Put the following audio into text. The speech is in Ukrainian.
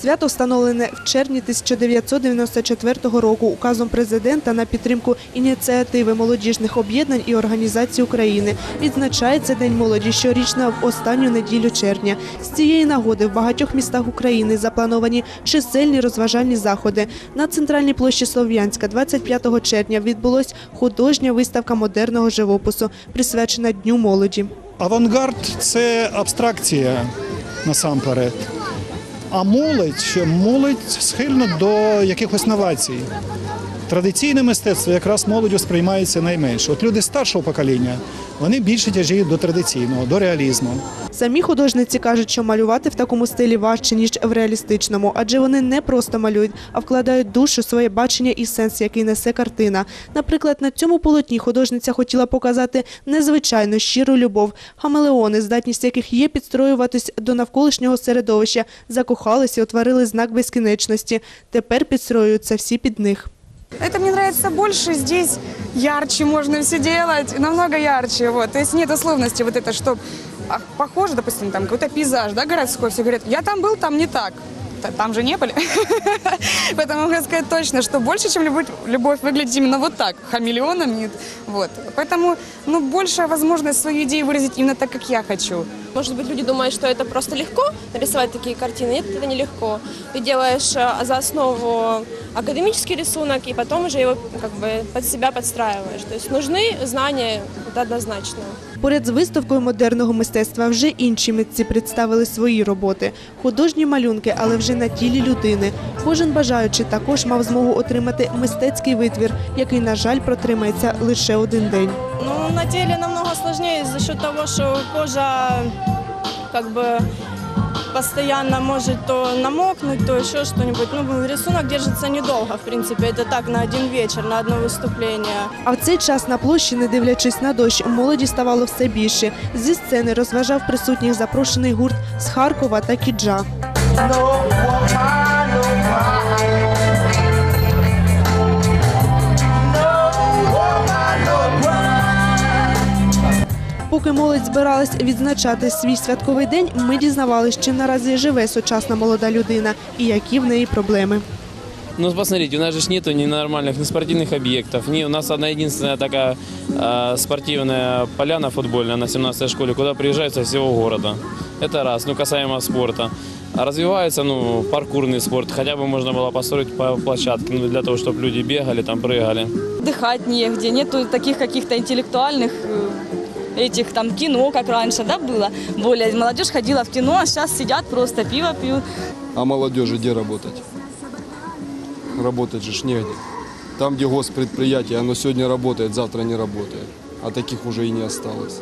Свято встановлене в червні 1994 року указом президента на підтримку ініціативи молодіжних об'єднань і організацій України. Відзначається День молоді щорічно в останню неділю червня. З цієї нагоди в багатьох містах України заплановані чисельні розважальні заходи. На центральній площі Слов'янська 25 червня відбулась художня виставка модерного живопису, присвячена Дню молоді. Авангард це абстракція насамперед. А молодь, молодь схильна до якихось новацій. Традиційне мистецтво якраз молоддю сприймається найменше. От люди старшого покоління вони більше тяжіють до традиційного, до реалізму. Самі художниці кажуть, що малювати в такому стилі важче, ніж в реалістичному, адже вони не просто малюють, а вкладають душу, своє бачення і сенс, який несе картина. Наприклад, на цьому полотні художниця хотіла показати незвичайну щиру любов. Хамелеони, здатність яких є підстроюватись до навколишнього середовища, закохалися утворили знак безкінечності. Тепер підстроюються всі під них. Это мне нравится больше, здесь ярче можно все делать, намного ярче, вот. То есть нет условности вот это, что а, похоже, допустим, там какой-то пейзаж, да, городской, все говорят, я там был, там не так. Там же не были. Поэтому могу сказать точно, что больше, чем любовь, любовь выглядит именно вот так, хамелеоном. нет. Вот. Поэтому, ну, большая возможность свою идею выразить именно так, как я хочу. Может быть, люди думают, что это просто легко нарисовать такие картины. Нет, это нелегко. Ты делаешь э, за основу академический рисунок, и потом уже его как бы под себя подстраиваешь. То есть нужны знания, это однозначно. Поряд з виставкою модерного мистецтва вже інші митці представили свої роботи – художні малюнки, але вже на тілі людини. Кожен бажаючий також мав змогу отримати мистецький витвір, який, на жаль, протримається лише один день. Ну, на теле намного сложнее за счет того, что кожа как бы постоянно может то намокнуть, то еще что-нибудь. Ну, рисунок держится недолго, в принципе. Это так, на один вечер, на одно выступление. А в цей час на площі, не дивлячись на дощ, молоді ставало все більше. Зі сцени розважав присутніх запрошений гурт з Харкова та Кіджа. Поки молодь збиралась відзначати свій святковий день, ми дізнавалися, чим наразі живе сучасна молода людина і які в неї проблеми. Ну, посмотрите, у нас же ж нету ни нормальных, ни спортивных объектов. Ни, у нас одна единственная такая э, спортивная поляна футбольная на 17-й школе, куда приезжают со всего города. Это раз, ну, касаемо спорта. А развивается, ну, паркурный спорт. Хотя бы можно было построить по площадке, ну, для того, чтобы люди бегали, там, прыгали. Дыхать негде, нету таких каких-то интеллектуальных э, этих там кино, как раньше, да, было. Более молодежь ходила в кино, а сейчас сидят просто пиво пьют. А молодежи где работать? Работать же ж негде. Там, где госпредприятие, оно сегодня работает, завтра не работает. А таких уже и не осталось.